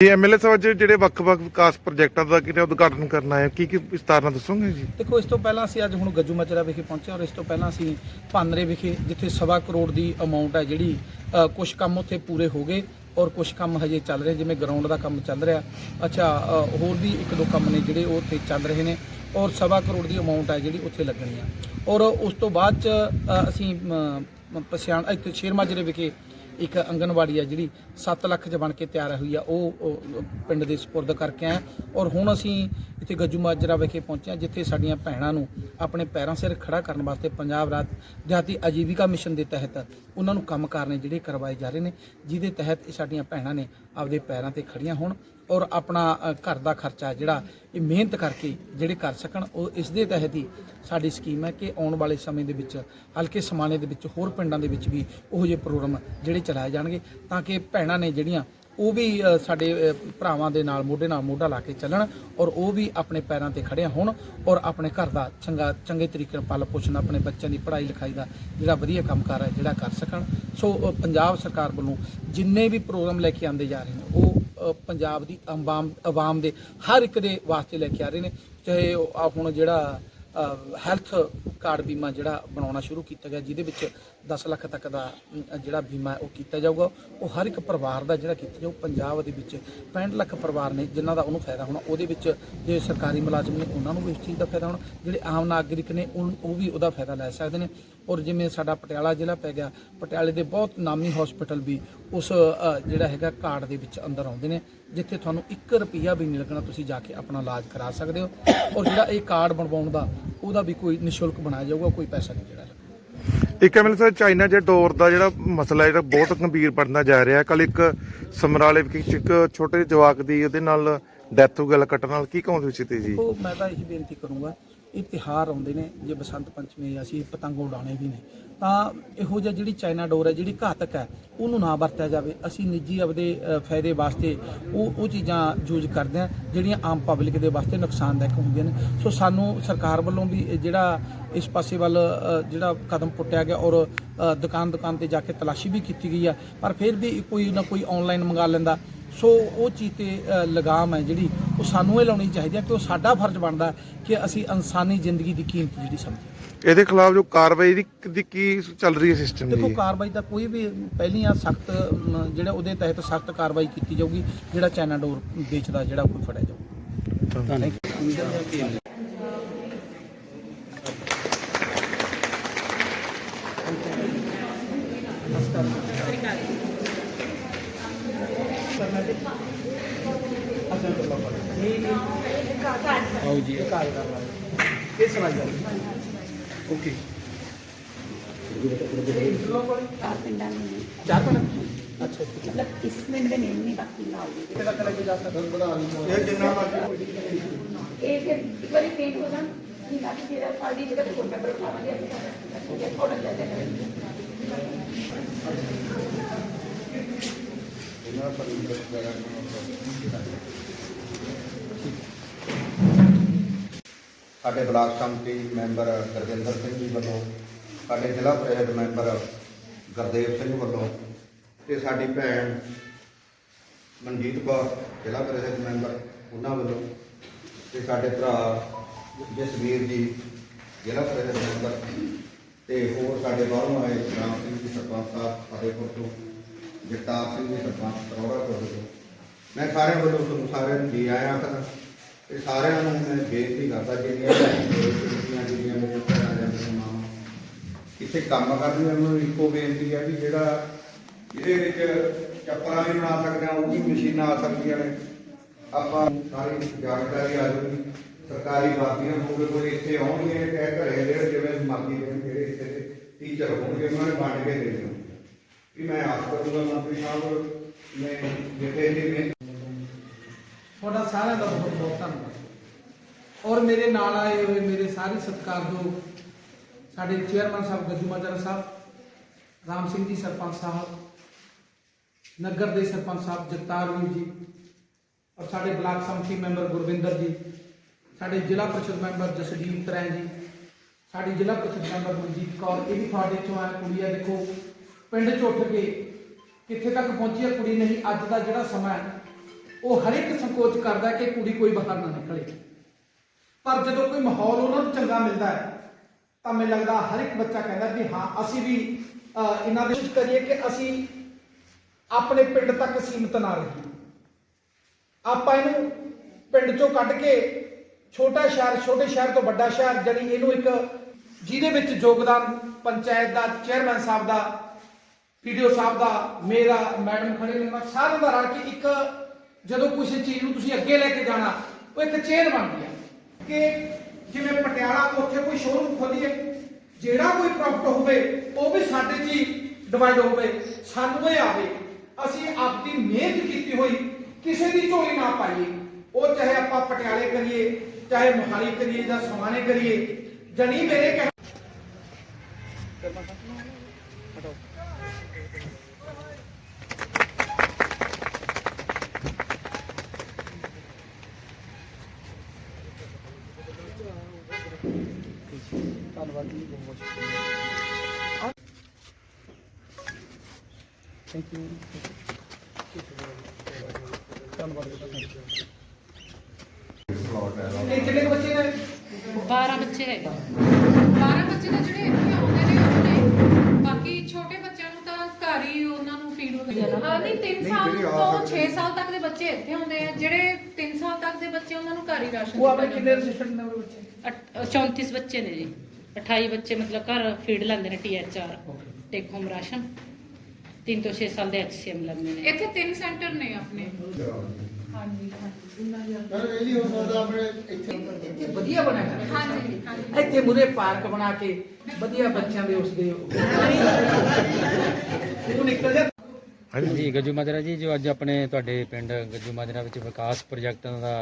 ਜੀ ਐਮਐਲਏ ਸਾਹਿਬ ਅੱਜ ਜਿਹੜੇ ਵੱਖ-ਵੱਖ ਵਿਕਾਸ ਪ੍ਰੋਜੈਕਟਾਂ ਦਾ ਕਿਤੇ ਉਦਘਾਟਨ ਕਰਨਾ ਹੈ, ਕੀ ਕੀ ਵਿਸਤਾਰ ਨਾਲ ਦੱਸੋਗੇ ਜੀ? ਦੇਖੋ, ਇਸ ਤੋਂ ਪਹਿਲਾਂ ਅਸੀਂ ਅੱਜ ਹੁਣ ਗੱਜੂ ਮਚਰਾ ਵਿਖੇ ਪਹੁੰਚੇ ਔਰ ਇਸ ਤੋਂ ਪਹਿਲਾਂ ਅਸੀਂ ਭਾਨਰੇ ਵਿਖੇ, ਜਿੱਥੇ ਸਵਾ ਕਰੋੜ ਦੀ ਅਮਾਉਂਟ ਹੈ ਜਿਹੜੀ ਕੁਝ ਕੰਮ ਉੱਥੇ ਪੂਰੇ ਹੋ ਗਏ ਔਰ ਕੁਝ ਕੰਮ ਹਜੇ ਚੱਲ ਰਹੇ, ਜਿਵੇਂ ਗਰਾਊਂਡ ਦਾ ਕੰਮ ਚੱਲ ਰਿਹਾ। ਅੱਛਾ ਹੋਰ ਵੀ ਇੱਕ ਦੋ ਕੰਮ ਨੇ ਜਿਹੜੇ ਉਹ ਉੱਥੇ ਚੱਲ ਰਹੇ ਨੇ ਔਰ ਸਵਾ ਕਰੋੜ ਦੀ ਅਮਾਉਂਟ ਹੈ ਜਿਹੜੀ ਉੱਥੇ ਲੱਗਣੀ ਆ। ਔਰ ਉਸ ਤੋਂ ਬਾਅਦ ਚ ਅਸੀਂ ਪਸਿਆਣ ਇੱਥੇ ਸ਼ੇਰ ਮਾਜਰੇ ਵਿਖੇ ਇੱਕ ਅੰਗਨਵਾੜੀ ਆ ਜਿਹੜੀ 7 ਲੱਖ ਚ ਬਣ ਕੇ ਤਿਆਰ ਹੋਈ ਆ, ਉਹ ਪਿੰਡ ਦੇ ਸਪੁਰਦ ਕਰਕੇ ਆਏ ਔਰ ਹੁਣ ਅਸੀਂ ਇੱਥੇ ਗੱਜੂ ਮਾਜਰਾ ਵਿਖੇ ਪਹੁੰਚੇ ਹਾਂ, ਜਿੱਥੇ ਸਾਡੀਆਂ ਭੈਣਾਂ ਨੂੰ ਆਪਣੇ ਪੈਰਾਂ ਸਿਰ ਖੜਾ ਕਰਨ ਵਾਸਤੇ ਪੰਜਾਬ ਰਾਜ ਦਿਹਾਤੀ ਆਜੀਵਿਕਾ ਮਿਸ਼ਨ ਦੇ ਤਹਿਤ ਉਹਨਾਂ ਨੂੰ ਕੰਮ ਕਰਨੇ ਜਿਹੜੇ ਕਰਵਾਏ ਜਾ ਰਹੇ ਨੇ, ਜਿਹਦੇ ਤਹਿਤ ਇਹ ਸਾਡੀਆਂ ਭੈਣਾਂ ਨੇ ਆਪਦੇ ਪੈਰਾਂ ਤੇ ਖੜੀਆਂ ਹੋਣ। ਔਰ ਆਪਣਾ ਘਰ ਦਾ ਖਰਚਾ ਜਿਹੜਾ ਇਹ ਮਿਹਨਤ ਕਰਕੇ ਜਿਹੜੇ ਕਰ ਸਕਣ, ਉਹ ਇਸ ਦੇ ਤਹਿਤ ਹੀ ਸਾਡੀ ਸਕੀਮ ਹੈ ਕਿ ਆਉਣ ਵਾਲੇ ਸਮੇਂ ਦੇ ਵਿੱਚ, ਹਲਕੇ ਸਮਾਣੇ ਦੇ ਵਿੱਚ, ਹੋਰ ਪਿੰਡਾਂ ਦੇ ਵਿੱਚ ਵੀ ਉਹੋ ਜਿਹੇ ਪ੍ਰੋਗਰਾਮ ਜਿਹੜੇ ਚਲਾਏ ਜਾਣਗੇ ਤਾਂ ਕਿ ਭੈਣਾਂ ਨੇ ਜਿਹੜੀਆਂ, ਉਹ ਵੀ ਸਾਡੇ ਭਰਾਵਾਂ ਦੇ ਨਾਲ, ਮੋਢੇ ਨਾਲ ਮੋਢਾ ਲਾ ਕੇ ਚੱਲਣ ਔਰ ਉਹ ਵੀ ਆਪਣੇ ਪੈਰਾਂ ਤੇ ਖੜਿਆ ਹੋਣ ਔਰ ਆਪਣੇ ਘਰ ਦਾ ਚੰਗਾ, ਚੰਗੇ ਤਰੀਕੇ ਨਾਲ ਪਾਲ ਪੋਸ਼ਣ, ਆਪਣੇ ਬੱਚਿਆਂ ਦੀ ਪੜ੍ਹਾਈ ਲਿਖਾਈ ਦਾ ਜਿਹੜਾ ਵਧੀਆ ਕੰਮ ਕਰ ਹੈ, ਜਿਹੜਾ ਕਰ ਸਕਣ। ਸੋ ਪੰਜਾਬ ਸਰਕਾਰ ਵੱਲੋਂ ਜਿੰਨੇ ਵੀ ਪ੍ਰੋਗਰਾਮ ਲੈ ਕੇ ਆਂਦੇ ਜਾ ਰਹੇ ਨੇ, ਉਹ ਪੰਜਾਬ ਦੀ ਆਵਾਮ ਆਵਾਮ ਦੇ ਹਰ ਇੱਕ ਦੇ ਵਾਸਤੇ ਲੈ ਕੇ ਆ ਰਹੇ ਨੇ, ਚਾਹੇ ਉਹ ਹੁਣ ਜਿਹੜਾ ਹੈਲਥ ਕਾਰਡ ਬੀਮਾ ਜਿਹੜਾ ਬਣਾਉਣਾ ਸ਼ੁਰੂ ਕੀਤਾ ਗਿਆ, ਜਿਹਦੇ ਵਿੱਚ 10 ਲੱਖ ਤੱਕ ਦਾ ਜਿਹੜਾ ਬੀਮਾ ਉਹ ਕੀਤਾ ਜਾਊਗਾ। ਉਹ ਹਰ ਇੱਕ ਪਰਿਵਾਰ ਦਾ ਜਿਹੜਾ ਕੀਤਾ ਜਾਊ, ਪੰਜਾਬ ਦੇ ਵਿੱਚ 65 ਲੱਖ ਪਰਿਵਾਰ ਨੇ ਜਿਨ੍ਹਾਂ ਦਾ ਉਹਨੂੰ ਫਾਇਦਾ ਹੋਣਾ, ਉਹਦੇ ਵਿੱਚ ਜੇ ਸਰਕਾਰੀ ਮੁਲਾਜ਼ਮ ਨੇ ਉਹਨਾਂ ਨੂੰ ਵੀ ਇਸ ਚੀਜ਼ ਦਾ ਫਾਇਦਾ ਹੋਣਾ, ਜਿਹੜੇ ਆਮ ਨਾਗਰਿਕ ਨੇ ਉਹ ਉਹ ਵੀ ਉਹਦਾ ਫਾਇਦਾ ਲੈ ਸਕਦੇ ਨੇ। ਔਰ ਜਿਵੇਂ ਸਾਡਾ ਪਟਿਆਲਾ ਜ਼ਿਲ੍ਹਾ ਪੈ ਗਿਆ, ਪਟਿਆਲੇ ਦੇ ਬਹੁਤ ਨਾਮੀ ਹਸਪੀਟਲ ਵੀ ਉਸ ਜਿਹੜਾ ਹੈਗਾ ਕਾਰਡ ਦੇ ਵਿੱਚ ਅੰਦਰ ਆਉਂਦੇ ਨੇ, ਜਿੱਥੇ ਤੁਹਾਨੂੰ 1 ਰੁਪਿਆ ਵੀ ਨਹੀਂ ਲੱਗਣਾ, ਤੁਸੀਂ ਜਾ ਕੇ ਆਪਣਾ ਇਲਾਜ ਕਰਾ ਸਕਦੇ ਹੋ। ਔਰ ਜਿਹੜਾ ਇਹ ਕਾਰਡ ਬਣਵਾਉਣ ਦਾ ਉਹਦਾ ਵੀ ਕੋਈ ਨਿਸ਼ੁਲਕ ਬਣਾਇਆ ਜਾਊਗਾ ਕੋਈ ਪੈਸਾ ਨਹੀਂ ਜਿਹੜਾ। ਇੱਕ ਐਮਐਲਏ ਸਾਹਿਬ ਚਾਈਨਾ ਜੇ ਡੋਰ ਦਾ ਜਿਹੜਾ ਮਸਲਾ ਜਿਹੜਾ ਬਹੁਤ ਗੰਭੀਰ ਬਣਦਾ ਜਾ ਰਿਹਾ। ਕੱਲ ਇੱਕ ਸਮਰਾਲੇ ਵਿਖੇ ਇੱਕ ਛੋਟੇ ਜਵਾਕ ਦੀ ਉਹਦੇ ਨਾਲ ਡੈਥ ਹੋ ਗੱਲ ਕੱਟਣ ਨਾਲ। ਕੀ ਕਹੋਗੇ ਤੁਸੀਂ ਤੇ ਜੀ? ਉਹ ਮੈਂ ਤਾਂ ਇਹੀ ਬੇਨਤੀ ਕਰੂੰਗਾ ਇਹ ਤਿਹਾਰ ਆਉਂਦੇ ਨੇ, ਜੇ ਬਸੰਤ ਪੰਚਮੀ ਅਸੀਂ ਪਤੰਗ ਉਡਾਉਣੇ ਵੀ ਨੇ, ਤਾਂ ਇਹੋ ਜਿਹਾ ਜਿਹੜੀ ਚਾਈਨਾ ਡੋਰ ਹੈ, ਜਿਹੜੀ ਘਾਤਕ ਹੈ, ਉਹਨੂੰ ਨਾ ਵਰਤਿਆ ਜਾਵੇ। ਅਸੀਂ ਨਿੱਜੀ ਆਪਦੇ ਫਾਇਦੇ ਵਾਸਤੇ ਉਹ ਉਹ ਚੀਜ਼ਾਂ ਯੂਜ਼ ਕਰਦੇ ਆ ਜਿਹੜੀਆਂ ਆਮ ਪਬਲਿਕ ਦੇ ਵਾਸਤੇ ਨੁਕਸਾਨਦਾਇਕ ਹੁੰਦੀਆਂ ਨੇ। ਸੋ ਸਾਨੂੰ ਸਰਕਾਰ ਵੱਲੋਂ ਵੀ ਇਹ ਜਿਹੜਾ ਇਸ ਪਾਸੇ ਵੱਲ ਜਿਹੜਾ ਕਦਮ ਪੁੱਟਿਆ ਗਿਆ ਔਰ ਦੁਕਾਨ ਦੁਕਾਨ ਤੇ ਜਾ ਕੇ ਤਲਾਸ਼ੀ ਵੀ ਕੀਤੀ ਗਈ ਆ, ਪਰ ਫਿਰ ਵੀ ਕੋਈ ਨਾ ਕੋਈ ਆਨਲਾਈਨ ਮੰਗਾ ਲੈਂਦਾ। ਸੋ ਉਹ ਚੀਜ਼ ਤੇ ਲਗਾਮ ਹੈ ਜਿਹੜੀ ਉਹ ਸਾਨੂੰ ਇਹ ਲਾਉਣੀ ਚਾਹੀਦੀ ਹੈ ਕਿ ਉਹ ਸਾਡਾ ਫਰਜ਼ ਬਣਦਾ ਕਿ ਅਸੀਂ ਇਨਸਾਨੀ ਜ਼ਿੰਦਗੀ ਦੀ ਕੀਮਤ ਜਿਹੜੀ ਸਮਝੀਏ। ਇਹਦੇ ਖਿਲਾਫ ਜੋ ਕਾਰਵਾਈ ਦੀ ਦੀ ਕੀ ਚੱਲ ਰਹੀ ਹੈ ਸਿਸਟਮ ਦੇਖੋ ਜੀ ਕਾਰਵਾਈ ਤਾਂ ਕੋਈ ਵੀ ਪਹਿਲੀਆਂ ਸਖਤ ਜਿਹੜਾ ਉਹਦੇ ਤਹਿਤ ਸਖਤ ਕਾਰਵਾਈ ਕੀਤੀ ਜਾਊਗੀ ਜਿਹੜਾ ਚਾਈਨਾ ਡੋਰ ਵੇਚਦਾ ਜਿਹੜਾ ਕੋਈ ਫੜਿਆ ਜਾਊਗਾ ਆਓ ਜੀ ਇਹ ਕਾਲ ਕਰ ਲਾਂਗੇ ਇਹ ਸੁਣਾਈ ਜਾਓ ਓਕੇ ਚਾਰ ਪਿੰਡਾਂ ਨੂੰ ਨੇ। ਚਾਰ ਮਿੰਟ ਅੱਛਾ ਠੀਕ ਹੈ ਮਤਲਬ ਇਸ ਮਿੰਟ ਦੇ ਨੇਮ ਨਹੀਂ ਬਾਕੀ ਨਾ ਹੋਵੇ ਕਿਤੇ ਤੱਕ ਲੱਗੇ ਜਾ ਸਕਦਾ ਇਹ ਫਿਰ ਇੱਕ ਵਾਰੀ ਪੇਂਟ ਹੋ ਜਾਣ ਨਹੀਂ ਨਾ ਕਿ ਜਿਹੜਾ ਪਾਰਟੀ ਜਿਹੜਾ ਕੋਲ ਨੰਬਰ ਪਾਵਾਂਗੇ ਇਹ ਥੋੜਾ ਜਿਹਾ ਕਰਾਂਗੇ ਸਾਡੇ ਬਲਾਕ ਸੰਮਤੀ ਮੈਂਬਰ ਗੁਰਜਿੰਦਰ ਸਿੰਘ ਜੀ ਵੱਲੋਂ, ਸਾਡੇ ਜ਼ਿਲ੍ਹਾ ਪ੍ਰੀਸ਼ਦ ਮੈਂਬਰ ਗੁਰਦੇਵ ਸਿੰਘ ਵੱਲੋਂ ਤੇ ਸਾਡੀ ਭੈਣ ਮਨਜੀਤ ਕੌਰ, ਜ਼ਿਲ੍ਹਾ ਪ੍ਰੀਸ਼ਦ ਮੈਂਬਰ, ਉਹਨਾਂ ਵੱਲੋਂ ਤੇ ਸਾਡੇ ਭਰਾ ਜਸਵੀਰ ਜੀ, ਜ਼ਿਲ੍ਹਾ ਪ੍ਰੀਸ਼ਦ ਮੈਂਬਰ ਤੇ ਹੋਰ ਸਾਡੇ ਬਾਹਰੋਂ ਆਏ ਰਾਮ ਸਿੰਘ ਜੀ ਸਰਪੰਚ ਸਾਹਿਬ, ਫਤਿਹਪੁਰ ਤੋਂ ਜਗਤਾਰ ਸਿੰਘ ਜੀ, ਸਰਪੰਚ ਕਰੋੜਾ ਤੋਂ ਮੈਂ ਸਾਰਿਆਂ ਵੱਲੋਂ ਤੁਹਾਨੂੰ ਸਾਰਿਆਂ ਨੂੰ ਜੀ ਆਇਆਂ ਕਰਦਾ ਤੇ ਸਾਰਿਆਂ ਨੂੰ ਮੈਂ ਬੇਨਤੀ ਕਰਦਾ, ਜਿਹੜੀਆਂ ਜਿਹੜੀਆਂ ਜਿਹੜੀਆਂ ਮੇਰੇ ਭੈਣਾਂ ਜਾਂ ਮੇਰੇ ਮਾਂ ਇੱਥੇ ਕੰਮ ਕਰਦੀਆਂ ਉਹਨਾਂ ਨੂੰ ਇੱਕੋ ਬੇਨਤੀ ਹੈ ਵੀ ਜਿਹੜਾ ਇਹਦੇ ਵਿੱਚ ਚੱਪਲਾਂ ਵੀ ਬਣਾ ਸਕਦੇ ਆ, ਉਹ ਵੀ ਮਸ਼ੀਨਾਂ ਆ ਸਕਦੀਆਂ ਨੇ। ਆਪਾਂ ਸਾਰੀ ਜਾਣਕਾਰੀ ਆ ਜੂਗੀ ਸਰਕਾਰੀ ਬਾਕੀਆਂ ਹੋਵੇ ਕੋਈ ਇੱਥੇ ਆਉਣਗੇ ਤੇ ਘਰੇ ਜਿਹੜੇ ਜਿਵੇਂ ਮਰਜ਼ੀ ਦੇ ਜਿਹੜੇ ਇੱਥੇ ਟੀਚਰ ਹੋਣਗੇ, ਉਹਨਾਂ ਨੇ ਵੰਡ ਕੇ ਦੇ ਦਿਓ ਵੀ ਮੈਂ ਆਸ ਕਰੂੰਗਾ ਮੰਤਰੀ ਸਾਹਿਬ ਮੈਂ ਜਿੱਥੇ ਇਹਦੀ ਬੇਨਤੀ ਤੁਹਾਡਾ ਸਾਰਿਆਂ ਦਾ ਬਹੁਤ ਬਹੁਤ ਧੰਨਵਾਦ। ਔਰ ਮੇਰੇ ਨਾਲ ਆਏ ਹੋਏ ਮੇਰੇ ਸਾਰੇ ਸਤਿਕਾਰਯੋਗ ਸਾਡੇ ਚੇਅਰਮੈਨ ਸਾਹਿਬ ਗੱਜੂ ਮਾਜਰਾ ਸਾਹਿਬ, ਰਾਮ ਸਿੰਘ ਜੀ ਸਰਪੰਚ ਸਾਹਿਬ, ਨਗਰ ਦੇ ਸਰਪੰਚ ਸਾਹਿਬ ਜਗਤਾਰ ਵੀਰ ਜੀ, ਔਰ ਸਾਡੇ ਬਲਾਕ ਸੰਮਤੀ ਮੈਂਬਰ ਗੁਰਵਿੰਦਰ ਜੀ, ਸਾਡੇ ਜ਼ਿਲ੍ਹਾ ਪਰਿਸ਼ਦ ਮੈਂਬਰ ਜਸਦੀਪ ਤਰੈਂ ਜੀ, ਸਾਡੀ ਜ਼ਿਲ੍ਹਾ ਪਰਿਸ਼ਦ ਮੈਂਬਰ ਮਨਜੀਤ ਕੌਰ, ਇਹ ਵੀ ਤੁਹਾਡੇ ਚੋਂ ਆ ਕੁੜੀ ਆ ਦੇਖੋ। ਪਿੰਡ ਚ ਉੱਠ ਕੇ ਕਿੱਥੇ ਤੱਕ ਪਹੁੰਚੀ ਹੈ ਕੁੜੀ ਨਹੀਂ ਅੱਜ ਦਾ ਜਿਹੜਾ ਸਮਾਂ ਹੈ ਉਹ ਹਰ ਇੱਕ ਸੰਕੋਚ ਕਰਦਾ ਕਿ ਕੁੜੀ ਕੋਈ ਬਾਹਰ ਨਾ ਨਿਕਲੇ। ਪਰ ਜਦੋਂ ਕੋਈ ਮਾਹੌਲ ਉਹਨਾਂ ਨੂੰ ਚੰਗਾ ਮਿਲਦਾ ਹੈ ਤਾਂ ਮੈਨੂੰ ਲੱਗਦਾ ਹਰ ਇੱਕ ਬੱਚਾ ਕਹਿੰਦਾ ਵੀ ਹਾਂ ਅਸੀਂ ਵੀ ਅਹ, ਇਹਨਾਂ ਦੇ ਕੋਸ਼ਿਸ਼ ਕਰੀਏ ਕਿ ਅਸੀਂ ਆਪਣੇ ਪਿੰਡ ਤੱਕ ਸੀਮਿਤ ਨਾ ਰਹੀਏ। ਆਪਾਂ ਇਹਨੂੰ ਪਿੰਡ ਚੋਂ ਕੱਢ ਕੇ ਛੋਟਾ ਸ਼ਹਿਰ ਛੋਟੇ ਸ਼ਹਿਰ ਤੋਂ ਵੱਡਾ ਸ਼ਹਿਰ ਜਿਹੜੀ ਇਹਨੂੰ ਇੱਕ ਜਿਹਦੇ ਵਿੱਚ ਯੋਗਦਾਨ ਪੰਚਾਇਤ ਦਾ ਚੇਅਰਮੈਨ ਸਾਹਿਬ ਦਾ ਪੀਡੀਓ ਸਾਹਿਬ ਦਾ, ਮੇਰਾ, ਮੈਡਮ ਖੜੇ ਨੇ, ਮੈਂ ਸਾਰਿਆਂ ਦਾ ਰਲ ਕੇ ਇੱਕ, ਜਦੋਂ ਕਿਸੇ ਚੀਜ਼ ਨੂੰ ਤੁਸੀਂ ਅੱਗੇ ਲੈ ਕੇ ਜਾਣਾ, ਉਹ ਇੱਕ ਚੇਨ ਬਣਦੀ ਆ ਕਿ ਜਿਵੇਂ ਪਟਿਆਲਾ ਉੱਥੇ ਕੋਈ ਸ਼ੋਰੂਮ ਖੋਲੀਏ, ਜਿਹੜਾ ਕੋਈ ਪ੍ਰੋਫਿਟ ਹੋਵੇ, ਉਹ ਵੀ ਸਾਡੇ 'ਚ ਹੀ ਡਿਵਾਈਡ ਹੋਵੇ, ਸਾਨੂੰ ਇਹ ਆਵੇ। ਅਸੀਂ ਆਪਦੀ ਮਿਹਨਤ ਕੀਤੀ ਹੋਈ, ਕਿਸੇ ਦੀ ਝੋਲੀ ਨਾ ਪਾਈਏ। ਉਹ ਚਾਹੇ ਆਪਾਂ ਪਟਿਆਲੇ ਕਰੀਏ, ਚਾਹੇ ਮੋਹਾਲੀ ਕਰੀਏ ਜਾਂ ਸਮਾਣੇ ਕਰੀਏ, ਜਣੀ ਮੇਰੇ ਕਹਿ ਧੰਨਵਾਦ ਜੀ ਬਹੁਤ ਬਹੁਤ ਥੈਂਕ ਯੂ ਧੰਨਵਾਦ ਇਹ ਕਿੰਨੇ ਕੁ ਬੱਚੇ ਨੇ 12 ਬੱਚੇ ਹੈਗੇ। 12 ਬੱਚੇ ਤਾਂ ਜਿਹੜੇ ਇੱਥੇ ਆਉਂਦੇ ਨੇ ਉਹ ਨੇ ਬਾਕੀ ਛੋਟੇ ਬੱਚਿਆਂ ਨੂੰ ਤਾਂ ਘਰ ਹੀ ਉਹਨਾਂ ਨੂੰ ਫੀਡ ਵਗੈਰਾ ਹਾਂ ਨਹੀਂ 3 ਸਾਲ ਤੋਂ 6 ਸਾਲ ਤੱਕ ਦੇ ਬੱਚੇ ਇੱਥੇ ਹੁੰਦੇ ਆ ਜਿਹੜੇ 3 ਸਾਲ ਤੱਕ ਦੇ ਬੱਚੇ ਉਹਨਾਂ ਨੂੰ ਘਰ ਹੀ ਰਾਸ਼ਨ ਉਹ ਆਪਣੇ ਦਿੱਤਾ ਕਿੰਨੇ ਜਾਂਦਾ। ਰਜਿਸਟਰਡ ਨੇ ਉਹ ਬੱਚੇ? ਅਠ- 34 ਬੱਚੇ ਨੇ ਜੀ। 28 ਬੱਚੇ ਮਤਲਬ ਘਰ ਫੀਡ ਲੈਂਦੇ ਨੇ ਟੀਐਚਆਰ ਟੇਕ ਹੋਮ ਰਾਸ਼ਨ 3 ਤੋਂ 6 ਸਾਲ ਦੇ ਐਚਸੀਐਮ ਲੈਂਦੇ ਨੇ। ਇੱਥੇ ਤਿੰਨ ਸੈਂਟਰ ਨੇ ਆਪਣੇ। ਹਾਂਜੀ ਇੱਥੇ ਵਧੀਆ ਬਣਿਆ ਹੈ ਹਾਂਜੀ ਹਾਂਜੀ। ਇੱਥੇ ਮੁਰੇ ਪਾਰਕ ਬਣਾ ਕੇ ਵਧੀਆ ਬੱਚਿਆਂ ਦੇ ਉਸਦੇ ਉਹ। ਨਿਕਲ ਜਾ। ਜੀ ਗੱਜੂ ਮਾਜਰਾ ਜੀ ਜੋ ਅੱਜ ਆਪਣੇ ਤੁਹਾਡੇ ਪਿੰਡ ਗੱਜੂ ਮਾਜਰਾ ਵਿੱਚ ਵਿਕਾਸ ਪ੍ਰੋਜੈਕਟਾਂ ਦਾ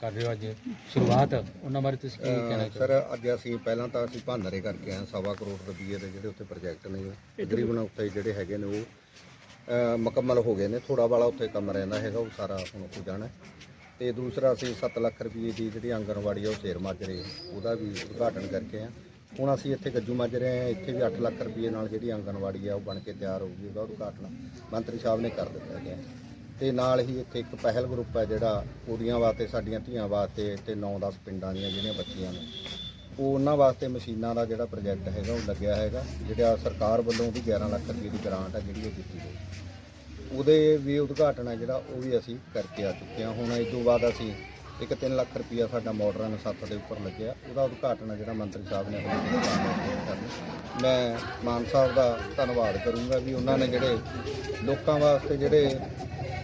ਕਰ ਰਹੇ ਹੋ ਅੱਜ? ਸ਼ੁਰੂਆਤ ਉਹਨਾਂ ਬਾਰੇ ਤੁਸੀਂ ਕੀ ਕਹਿਣਾ ਚਾਹੋਗੇ ਸਰ ਅੱਜ ਅਸੀਂ ਪਹਿਲਾਂ ਤਾਂ ਅਸੀਂ ਭਾਂਦਰੇ ਕਰਕੇ ਆਏ ਹਾਂ, ਸਵਾ ਕਰੋੜ ਰੁਪਏ ਦੇ ਜਿਹੜੇ ਉੱਥੇ ਪ੍ਰੋਜੈਕਟ ਨੇ ਤਕਰੀਬਨ ਉੱਥੇ ਜਿਹੜੇ ਹੈਗੇ ਨੇ ਉਹ ਮੁਕੰਮਲ ਹੋ ਗਏ ਨੇ। ਥੋੜਾ ਵਾਲਾ ਉੱਥੇ ਕੰਮ ਰਹਿੰਦਾ ਹੈਗਾ ਉਹ ਸਾਰਾ ਹੁਣ ਹੋ ਜਾਣਾ। ਹੈ। ਤੇ ਦੂਸਰਾ ਅਸੀਂ 7 ਲੱਖ ਰੁਪਏ ਦੀ ਜਿਹੜੀ ਆਂਗਣਵਾੜੀ ਆ ਉਹ ਸ਼ੇਰ ਮਾਜਰੇ ਉਹਦਾ ਵੀ ਉਦਘਾਟਨ ਕਰਕੇ ਆ ਹੁਣ ਅਸੀਂ ਇੱਥੇ ਗੱਜੂ ਮਾਜਰੇ ਹਾਂ, ਇੱਥੇ ਵੀ 8 ਲੱਖ ਰੁਪਏ ਨਾਲ ਜਿਹੜੀ ਆਂਗਣਵਾੜੀ ਆ ਉਹ ਬਣ ਕੇ ਤਿਆਰ ਹੋਊਗੀ ਉਹਦਾ ਉਦਘਾਟਨ ਮੰਤਰੀ ਸਾਹਿਬ ਨੇ ਕਰ ਦਿੱਤਾ ਗਿਆ। ਤੇ ਨਾਲ ਹੀ ਇੱਥੇ ਇੱਕ ਪਹਿਲ ਗਰੁੱਪ ਹੈ ਜਿਹੜਾ ਕੁੜੀਆਂ ਵਾਸਤੇ, ਸਾਡੀਆਂ ਧੀਆਂ ਵਾਸਤੇ ਤੇ 9-10 ਪਿੰਡਾਂ ਦੀਆਂ ਜਿਹੜੀਆਂ ਬੱਚੀਆਂ ਨੇ, ਉਹ ਉਹਨਾਂ ਵਾਸਤੇ ਮਸ਼ੀਨਾਂ ਦਾ ਜਿਹੜਾ ਪ੍ਰੋਜੈਕਟ ਹੈਗਾ, ਉਹ ਲੱਗਿਆ ਹੈਗਾ, ਜਿਹੜਾ ਸਰਕਾਰ ਵੱਲੋਂ ਵੀ 11 ਲੱਖ ਰੁਪਏ ਦੀ ਗ੍ਰਾਂਟ ਹੈ ਜਿਹੜੀ ਉਹ ਦਿੱਤੀ ਗਈ। ਉਹਦੇ ਵੀ ਉਦਘਾਟਨ ਹੈ ਜਿਹੜਾ, ਉਹ ਵੀ ਅਸੀਂ ਕਰਕੇ ਆ ਚੁੱਕੇ ਹਾਂ। ਹੁਣ ਇਸ ਤੋਂ ਬਾਅਦ ਅਸੀਂ ਇੱਕ 3 ਲੱਖ ਰੁਪਇਆ ਸਾਡਾ ਮਾਡਰਨ ਸੱਤ ਦੇ ਉੱਪਰ ਲੱਗਿਆ। ਉਹਦਾ ਉਦਘਾਟਨ ਹੈ ਜਿਹੜਾ ਮੰਤਰੀ ਸਾਹਿਬ ਨੇ ਹੁਣ ਮੈਂ ਮਾਨ ਸਾਹਿਬ ਦਾ ਧੰਨਵਾਦ ਕਰੂੰਗਾ ਵੀ ਉਹਨਾਂ ਨੇ ਜਿਹੜੇ ਲੋਕਾਂ ਵਾਸਤੇ ਜਿਹੜੇ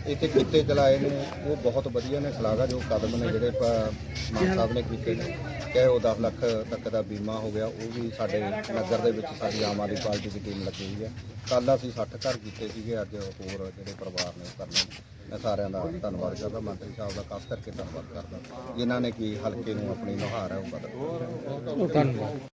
ਇੱਥੇ ਕੀਤੇ ਚਲਾਏ ਨੇ। ਉਹ ਬਹੁਤ ਵਧੀਆ ਨੇ ਸ਼ਲਾਘਾ ਜੋ ਕਦਮ ਨੇ ਜਿਹੜੇ ਪ- ਮਾਨ ਸਾਹਿਬ ਨੇ ਕੀਤੇ ਨੇ। ਚਾਹੇ ਉਹ 10 ਲੱਖ ਤੱਕ ਦਾ ਬੀਮਾ ਹੋ ਗਿਆ, ਉਹ ਵੀ ਸਾਡੇ ਨਗਰ ਦੇ ਵਿੱਚ ਸਾਡੀ ਆਮ ਆਦਮੀ ਪਾਰਟੀ ਦੀ ਟੀਮ ਲੱਗੀ ਹੋਈ ਹੈ। ਕੱਲ੍ਹ ਅਸੀਂ 60 ਘਰ ਕੀਤੇ ਸੀਗੇ, ਅੱਜ ਹੋਰ ਜਿਹੜੇ ਪਰਿਵਾਰ ਨੇ ਉਹ ਕਰਨੇ ਮੈਂ ਸਾਰਿਆਂ ਦਾ ਧੰਨਵਾਦ ਕਰਦਾ ਮੰਤਰੀ ਸਾਹਿਬ ਦਾ ਖਾਸ ਕਰਕੇ ਧੰਨਵਾਦ ਕਰਦਾ। ਜਿਨ੍ਹਾਂ ਨੇ ਕੀ ਹਲਕੇ ਨੂੰ ਆਪਣੀ ਨੁਹਾਰ ਹੈ, ਉਹ ਬਦਲ ਧੰਨਵਾਦ।